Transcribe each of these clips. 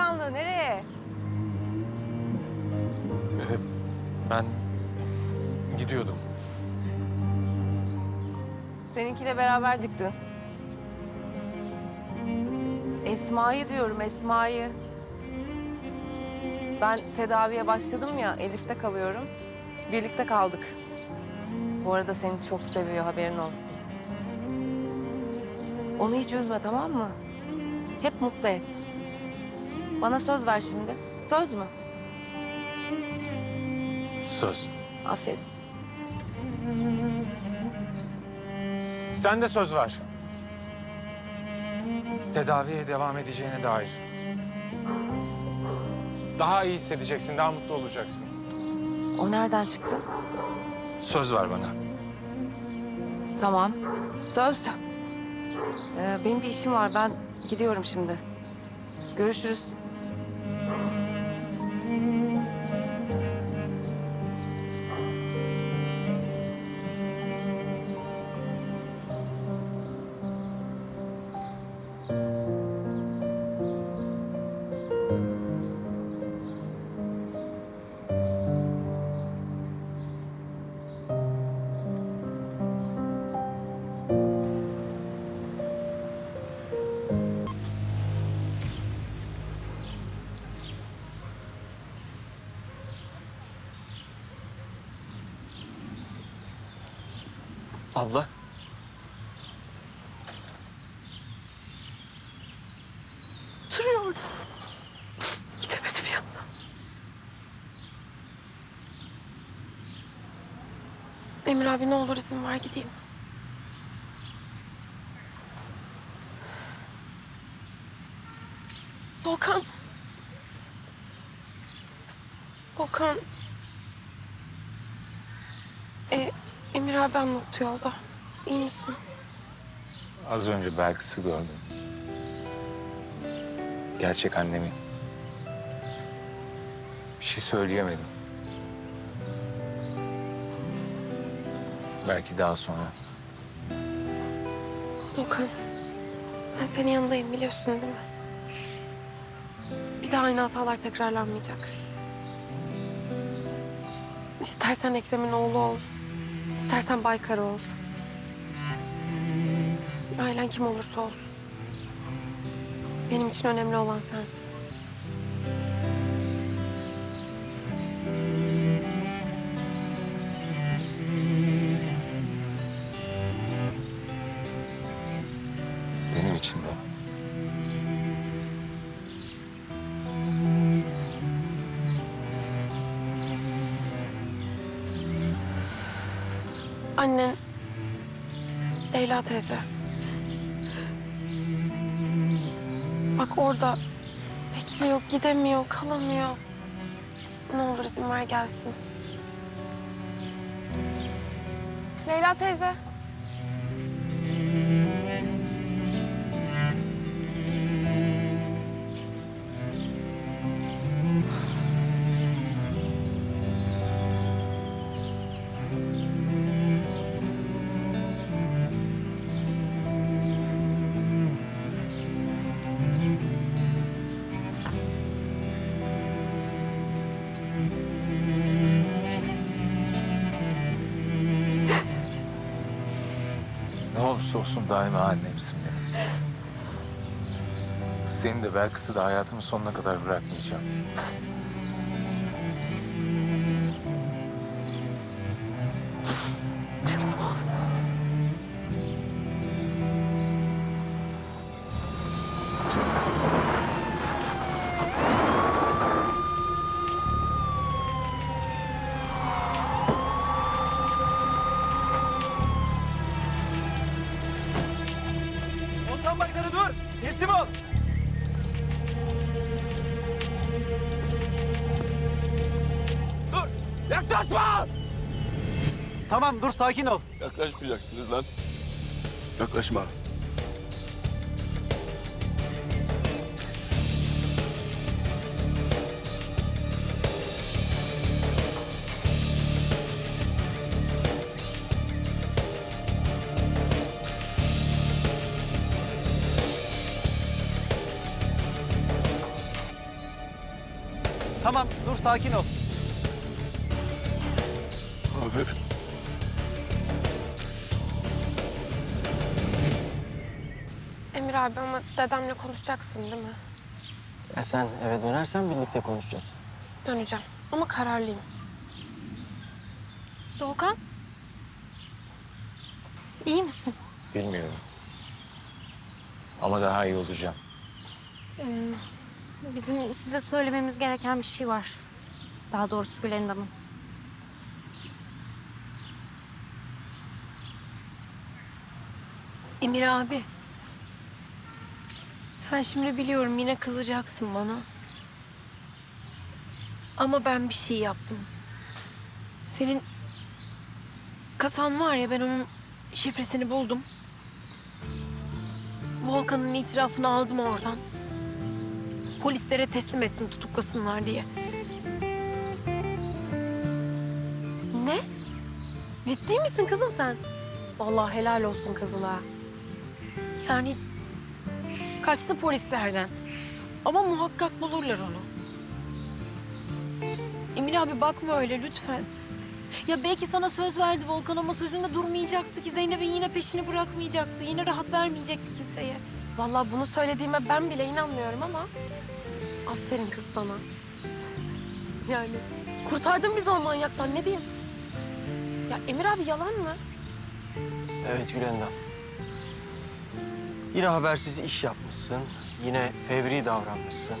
delikanlı nereye? Ee, ben gidiyordum. Seninkiyle beraberdik dün. Esma'yı diyorum Esma'yı. Ben tedaviye başladım ya Elif'te kalıyorum. Birlikte kaldık. Bu arada seni çok seviyor haberin olsun. Onu hiç üzme tamam mı? Hep mutlu et. Bana söz ver şimdi. Söz mü? Söz. Aferin. Sen de söz ver. Tedaviye devam edeceğine dair. Daha iyi hissedeceksin, daha mutlu olacaksın. O nereden çıktı? Söz ver bana. Tamam. Söz. Ee, benim bir işim var. Ben gidiyorum şimdi. Görüşürüz. Abla. Duruyor orada. Gidemedim yanına. Emir abi ne olur izin ver gideyim. Volkan. Volkan. Emir abi anlattı yolda. İyi misin? Az önce Belkıs'ı gördüm. Gerçek annemi. Bir şey söyleyemedim. Belki daha sonra. Volkan. Ben senin yanındayım biliyorsun değil mi? Bir daha aynı hatalar tekrarlanmayacak. İstersen Ekrem'in oğlu ol. İstersen Baykar ol. Ailen kim olursa olsun. Benim için önemli olan sensin. Annen Leyla teyze. Bak orada bekliyor, gidemiyor, kalamıyor. Ne olur izin ver gelsin. Leyla teyze. Olursa olsun daima annemsin benim. Seni de Belkıs'ı da hayatımın sonuna kadar bırakmayacağım. Yaklaşma! Tamam dur sakin ol. Yaklaşmayacaksınız lan. Yaklaşma. Tamam dur sakin ol. Abi. Emir abi ama dedemle konuşacaksın değil mi? Ya sen eve dönersen birlikte konuşacağız. Döneceğim ama kararlıyım. Doğukan. İyi misin? Bilmiyorum. Ama daha iyi olacağım. Bizim size söylememiz gereken bir şey var. Daha doğrusu Gülendam'ın. Emir abi. Sen şimdi biliyorum yine kızacaksın bana. Ama ben bir şey yaptım. Senin kasan var ya ben onun şifresini buldum. Volkan'ın itirafını aldım oradan. Polislere teslim ettim tutuklasınlar diye. Ne? Ciddi misin kızım sen? Vallahi helal olsun kızıla. Yani kaçtı polislerden. Ama muhakkak bulurlar onu. Emir abi bakma öyle lütfen. Ya belki sana söz verdi Volkan ama sözünde durmayacaktı ki. Zeynep'in yine peşini bırakmayacaktı. Yine rahat vermeyecekti kimseye. Vallahi bunu söylediğime ben bile inanmıyorum ama... Aferin kız sana. Yani kurtardın bizi o manyaktan ne diyeyim? Ya Emir abi yalan mı? Evet Gülendam. Yine habersiz iş yapmışsın. Yine fevri davranmışsın.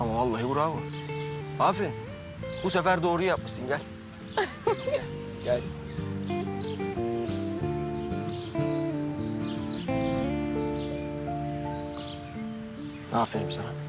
Ama vallahi bravo. Aferin. Bu sefer doğru yapmışsın. Gel. gel. Gel. Aferin sana.